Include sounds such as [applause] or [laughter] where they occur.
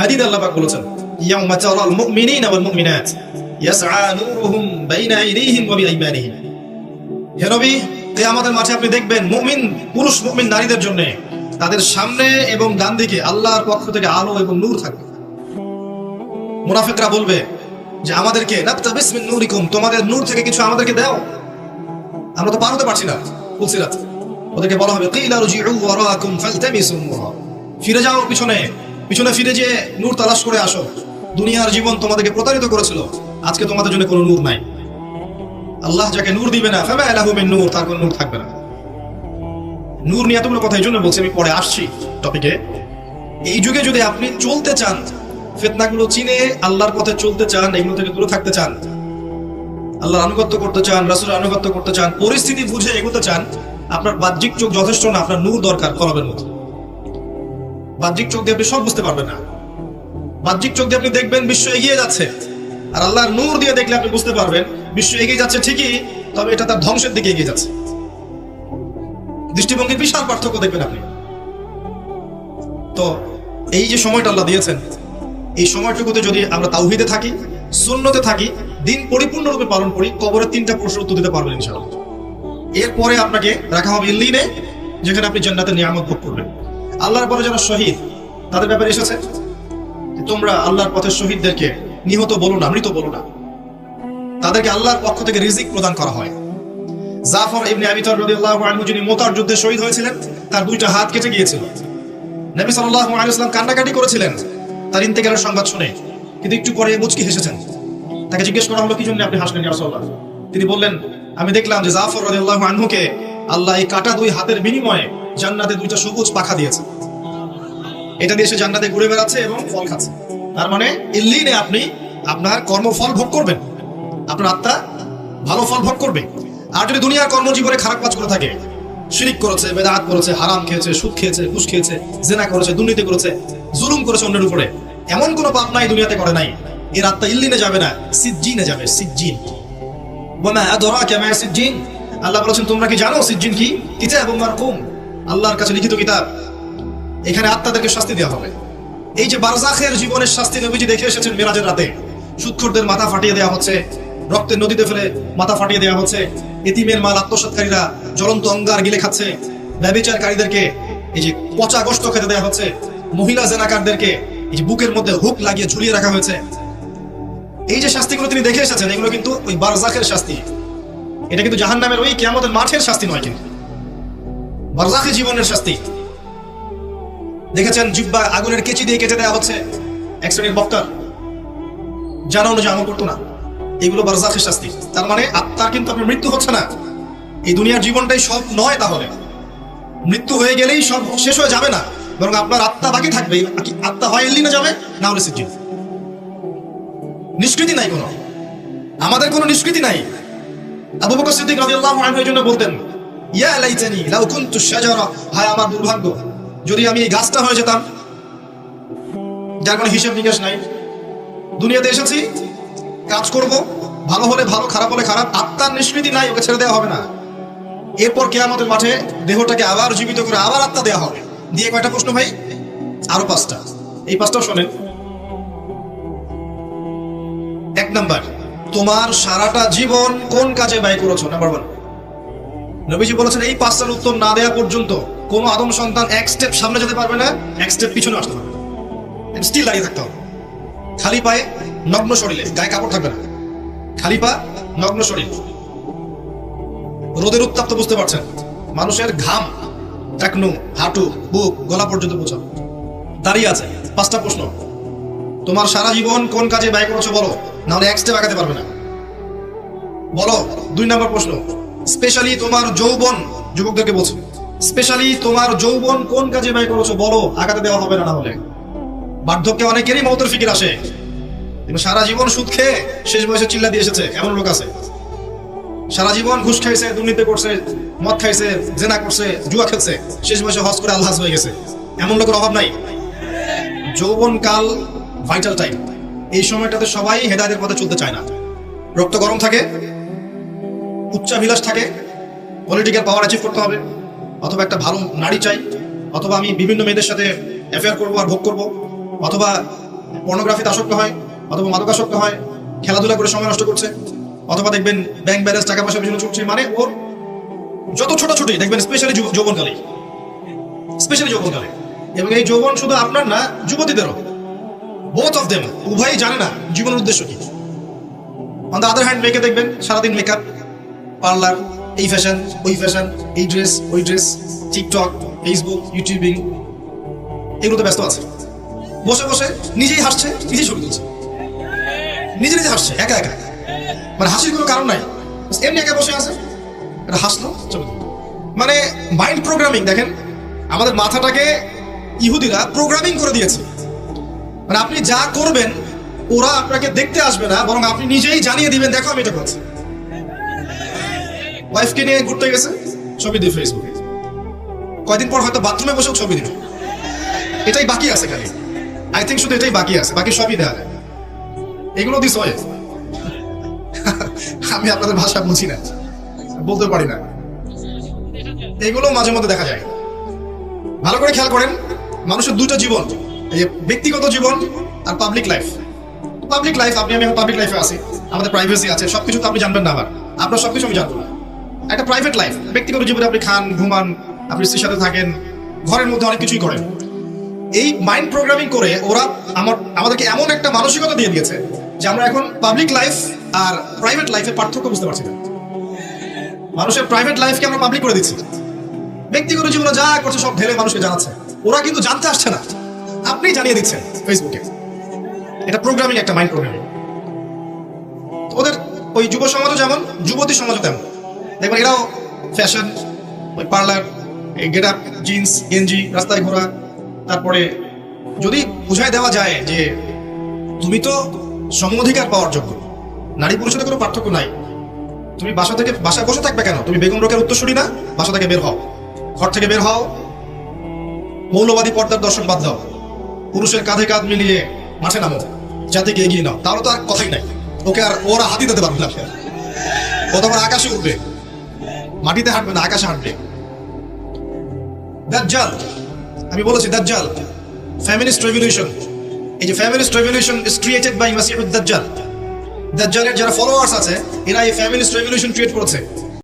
হাদিদ আল্লাহ পাক বলেছেন, ইয়াউমা তারাল মুমিনিনা ওয়াল মুমিনাত ইয়াসআ নূরুহুম বাইনা আইদিহিম ওয়া বিআইমানিহিম। হে নবী মাঠে আপনি দেখবেন মুমিন, পুরুষ মুমিন নারীদের জন্য তাদের সামনে এবং ডান দিকে আল্লাহর পক্ষ থেকে আলো এবং নূর থাকবে। মুনাফিকরা বলবে যে, আমাদেরকে নূরিকুম, তোমাদের নূর থেকে কিছু আমাদেরকে দাও। আমরা তো পার হতে পারছি না ওদেরকে বলা হবে, কিলা রুজিউ ওয়ারাকুম ফিরে যাও পিছনে পিছনে ফিরে যেয়ে নূর তালাশ করে আসো। দুনিয়ার জীবন তোমাদেরকে প্রতারিত করেছিল। আজকে তোমাদের জন্য কোনো নূর নাই। আল্লাহ যাকে নূর দিবে না, ফামা আলাহু নূর, তার কোনো নূর থাকবে না। নূর নিয়ে এতগুলো কথা এই জন্য বলছি, আমি পরে আসছি টপিকে এই যুগে যদি আপনি চলতে চান, ফেতনাগুলো চিনে আল্লাহর পথে চলতে চান, এগুলো থেকে দূরে থাকতে চান আল্লাহর আনুগত্য করতে চান রাসুলের আনুগত্য করতে চান, পরিস্থিতি বুঝে এগোতে চান, আপনার বাহ্যিক চোখ যথেষ্ট না, আপনার নূর দরকার, কলবের মতো বাহ্যিক চোখ দিয়ে আপনি সব বুঝতে পারবেন না। বাহ্যিক চোখ দিয়ে আপনি দেখবেন বিশ্ব এগিয়ে যাচ্ছে। আর আল্লাহর নূর দিয়ে দেখলে আপনি বুঝতে পারবেন, বিশ্ব এগিয়ে যাচ্ছে ঠিকই, তবে এটা তার ধ্বংসের দিকে এগিয়ে যাচ্ছে। দৃষ্টিভঙ্গির বিশাল পার্থক্য দেখবেন আপনি। তো এই যে সময়টা আল্লাহ দিয়েছেন, এই সময়টুকুতে যদি আমরা তাওহিদে থাকি, সুন্নতে থাকি, দিন পরিপূর্ণরূপে পালন করি কবরের তিনটা প্রশ্ন উত্তর দিতে পারবেন ইনশাআল্লাহ। এরপরে আপনাকে রাখা হবে ইল্লিনে যেখানে আপনি জান্নাতের নিয়ামত ভোগ করবেন। আল্লাহর পরে যারা শহীদ, তাদের ব্যাপারে এসেছে? তোমরা আল্লাহর পথের শহীদদেরকে নিহত বলো না, মৃত বলো না। তাদেরকে আল্লাহর পক্ষ থেকে রিজিক প্রদান করা হয়। জাফর ইবনে আবি তালিব রাদিয়াল্লাহু আনহু, যিনি মোতার যুদ্ধে শহীদ হয়েছিলেন, তার দুইটা হাত কেটে গিয়েছিল। নবী সাল্লাল্লাহু আলাইহি ওয়াসাল্লাম কান্নাকাটি করেছিলেন। তার ইন্তেকালের সংবাদ শুনে, কিন্তু একটু পরে মুচকি হেসেছেন। তাকে জিজ্ঞেস করা হলো, কি জন্য আপনি হাসলেন, ইয়া রাসূলুল্লাহ? তিনি বললেন, আমি দেখলাম যে জাফর রাদিয়াল্লাহু আনহুকে আল্লাহ এই কাটা দুই হাতের বিনিময়ে জান্নাতে দুইটা সবুজ পাখা দিয়েছে। এটা দিয়ে সে জান্নাতে ঘুরে বেড়াচ্ছে এবং ফল খাচ্ছে। তার মানে ইল্লিনে আপনি আপনার কর্মফল ভোগ করবেন। আপনার আত্মা ভালো ফল ভোগ করবে। আর যদি দুনিয়ার কর্মজীবনে খারাপ কাজ করে থাকে, শিরিক করেছে, বেদাত করেছে, হারাম খেয়েছে, সুদ খেয়েছে, ঘুষ খেয়েছে, জেনা করেছে, দুর্নীতি করেছে, জুলুম করেছে অন্যের উপরে, এমন কোনো পাপ নাই দুনিয়াতে করে নাই। এর আত্মা ইল্লিনে যাবে না, সিজ্জিনে যাবে, সিজ্জিন। আদরাকা মা সিজ্জিন। আল্লাহ বলেছেন, তোমরা কি জানো সিজ্জিন কি? কিতাবুম মারকুম। আল্লাহর কাছে লিখিত কিতাব। এখানে আত্মাদেরকে শাস্তি দেওয়া হবে। এই যে বারজাখের জীবনের শাস্তি নবীজি দেখে এসেছেন মেরাজের রাতে। সুৎখরদের মাথা ফাটিয়ে দেওয়া হচ্ছে, রক্তের নদীতে ফেলে মাথা ফাটিয়ে দেওয়া হচ্ছে। এতিমের মাল আত্মসাৎকারীরা জ্বলন্ত অঙ্গার গিলে খাচ্ছে। ব্যবিচারকারীদেরকে এই যে পচা গোস্ত খেতে দেওয়া হচ্ছে। মহিলা জেনাকারদেরকে এই যে বুকের মধ্যে হুক লাগিয়ে ঝুলিয়ে রাখা হয়েছে। এই যে শাস্তিগুলো তিনি দেখে এসেছেন, এগুলো কিন্তু ওই বারজাখের শাস্তি। এটা কিন্তু জাহান্নামের ওই কিয়ামতের মাঠের শাস্তি নয় কিন্তু। বারজাখি জীবনের শাস্তি। দেখেছেন জিব্বা আগুনের কেচি দিয়ে কেটে দেওয়া হচ্ছে এক শ্রেণির বক্তার। জানা অনুযায়ী আমল করতো না, এগুলো বারজাখের শাস্তি। তার মানে আত্মার কিন্তু আপনার মৃত্যু হচ্ছে না। এই দুনিয়ার জীবনটাই সব নয় তাহলে। মৃত্যু হয়ে গেলেই সব শেষ হয়ে যাবে না। বরং আপনার আত্মা বাকি থাকবে। আত্মা হয় এলি না যাবে, না হলে সিদ্ধি নিষ্কৃতি নাই কোনো। আমাদের কোনো নিষ্কৃতি নাই। আবু বকর সিদ্দিক রাদিয়াল্লাহু আনহু এই জন্য বলতেন ইয়া লাইতানি, লাউ কুনতু শাজারা। হায় আমার দুর্ভাগ্য, যদি আমি এই গাছটা হয়ে যেতাম, যার কোনো হিসাব নিকাশ নাই। দুনিয়াতে এসেছি, কাজ করব, ভালো হলে ভালো, খারাপ হলে খারাপ, আত্মার নিষ্কৃতি নাই, ওকে ছেড়ে দেওয়া হবে না। এরপর কে আমাদের মাঠে দেহটাকে আবার জীবিত করে আবার আত্মা দেওয়া হবে। দিয়ে কয়টা প্রশ্ন ভাই? আরও পাঁচটা। এই পাঁচটাও শোনেন। এক নাম্বার, তোমার সারাটা জীবন কোন কাজে ব্যয় করেছ? নাম্বার ওয়ান নবীজি বলেছেন, এই পাঁচটার উত্তর না দেওয়া পর্যন্ত কোনো আদম সন্তান এক স্টেপ সামনে যেতে পারবে না, এক স্টেপ পিছনে আসতে পারবে স্টিল দাঁড়িয়ে থাকতে হবে। খালি পায়ে নগ্ন শরীরে, গায়ে কাপড় থাকবে না। খালি পা, নগ্ন শরীর। রোদের উত্তাপ তো বুঝতে পারছেন। মানুষের ঘাম টাকনু হাঁটু, বুক, গলা পর্যন্ত পৌঁছা দাঁড়িয়ে আছে। পাঁচটা প্রশ্ন। তোমার সারা জীবন কোন কাজে ব্যয় করেছ বলো? নাহলে এক স্টেপ আগাতে পারবে না। বলো, দুই নম্বর প্রশ্ন। স্পেশালি তোমার যৌবন, যুবকদেরকে বলছো। স্পেশালি তোমার যৌবন কোন কাজে ব্যয় করেছ বলো আগাতে দেওয়া হবে না হলে। বার্ধক্যে অনেকেরই মৌতের ফিকির আসে। কিন্তু সারা জীবন সুদ খেয়ে শেষ বয়সে চিল্লা দিয়ে এসেছে, এমন লোক আছে। সারা জীবন ঘুষ খাইছে, দুর্নীতি করছে, মদ খাইছে, জেনা করছে, জুয়া খেলছে, শেষ বয়সে হজ করে আল্লাহ হয়ে গেছে। এমন লোকের অভাব নাই। যৌবন কাল ভাইটাল টাইম এই সময়টাতে সবাই হেদায়তের পথে চলতে চায় না। রক্ত গরম থাকে উচ্চাভিলাষ থাকে পলিটিক্যাল পাওয়ার অ্যাচিভ করতে হবে, অথবা একটা ভালো নারী চাই, অথবা আমি বিভিন্ন মেয়েদের সাথে অ্যাফেয়ার করব আর ভোগ করব, অথবা পর্নোগ্রাফিতে আসক্ত হয়, অথবা মাদকাসক্ত হয়, খেলাধুলা করে সময় নষ্ট করছে, অথবা দেখবেন ব্যাংক ব্যালেন্স টাকা পয়সা পিছনে ছুটছে মানে ওর যত ছোটাছুটি, দেখবেন স্পেশালি যৌবনকালে স্পেশালি যৌবনকালে। এবং এই যৌবন শুধু আপনার না, যুবতীদেরও। বোথ অফ দেম উভয়ই জানে না জীবনের উদ্দেশ্য কি। অন দ্য আদার হ্যান্ড মেয়েকে দেখবেন, সারাদিন মেকআপ পার্লার, এই ফ্যাশন ওই ফ্যাশন এই ড্রেস ওই ড্রেস টিকটক ফেসবুক ইউটিউবিং এগুলোতে ব্যস্ত আছে। বসে বসে নিজেই হাসছে, নিজেই ছবি তুলছে। নিজে নিজে হাসছে, একা একা। মানে হাসির কোনো কারণ নাই। এমনি একা বসে আছে এটা হাসলো, ছবি মানে মাইন্ড প্রোগ্রামিং দেখেন, আমাদের মাথাটাকে ইহুদিরা প্রোগ্রামিং করে দিয়েছে। মানে আপনি যা করবেন, ওরা আপনাকে দেখতে আসবে না, বরং আপনি নিজেই জানিয়ে দিবেন, দেখো আমি এটা করছি। ওয়াইফকে নিয়ে ঘুরতে গেছে? ছবি দিয়ে ফেসবুকে কয়দিন পর হয়তো বাথরুমে বসেও ছবি দিবে এটাই বাকি আছে খালি। আই থিঙ্ক শুধু এটাই বাকি আছে, বাকি সবই দেওয়া যায়। এগুলো দিস হয় [laughs] আমি আপনাদের ভাষা বুঝি না। বলতে পারি না। এগুলো মাঝে মধ্যে দেখা যায়। ভালো করে খেয়াল করেন, মানুষের দুটো জীবন, এই যে ব্যক্তিগত জীবন আর পাবলিক লাইফ পাবলিক লাইফ আপনি আমি এখন পাবলিক লাইফে আছি, আমাদের প্রাইভেসি আছে, সবকিছু তো আপনি জানবেন না আবার। আপনার সবকিছু আমি জানব না। একটা প্রাইভেট লাইফ ব্যক্তিগত জীবনে আপনি খান, ঘুমান, আপনি স্ত্রীর সাথে থাকেন, ঘরের মধ্যে অনেক কিছুই করেন। এই মাইন্ড প্রোগ্রামিং করে ওরা আমার, আমাদেরকে এমন একটা মানসিকতা দিয়ে দিয়েছে যে আমরা এখন পাবলিক লাইফ আর প্রাইভেট লাইফের পার্থক্য বুঝতে পারছি না। মানুষের প্রাইভেট লাইফকে আমরা পাবলিক করে দিচ্ছি। ব্যক্তিগত জীবনে যা করছে সব ঢেলে মানুষকে জানাচ্ছে। ওরা কিন্তু জানতে আসছে না। আপনি জানিয়ে দিচ্ছেন ফেসবুকে এটা প্রোগ্রামিং একটা মাইন্ড প্রোগ্রামিং ওদের ওই যুব সমাজও যেমন, যুবতী সমাজও তেমন। দেখবেন এরাও ফ্যাশন ওই পার্লার গেট আপ জিন্স গেঞ্জি, রাস্তায় ঘোরা, তারপরে যদি বুঝাই দেওয়া যায় যে তুমি তো সম অধিকার পাওয়ার যোগ্য, নারী পুরুষের কোনো পার্থক্য নাই। তুমি বাসা থেকে, বাসায় বসে থাকবে কেন? তুমি বেগম রোকের উত্তরসূরি না? বাসা থেকে বের হও। ঘর থেকে বের হও। মৌলবাদী পর্দার দর্শন বাদ দাও। পুরুষের কাঁধে কাঁধ মিলিয়ে মাঠে নামো। জাতিকে এগিয়ে নাও। তাহলে তো আর কথাই নাই। ওকে আর ওরা হাতি দিতে পারবে না। ও তখন আকাশে উঠবে। মাটিতে হাঁটবে না, আকাশে হাঁটবে। দাজ্জাল, আমি বলেছি, দাজ্জাল ফ্যামিলিস্ট রেভলিউশন এই যে feminist revolution is created by মাসিহুদ দাজ্জাল দাজ্জালের যারা ফলোয়ার্স আছে, এরা এই ফ্যামিলিস্ট রেভলিউশন ক্রিয়েট করেছে।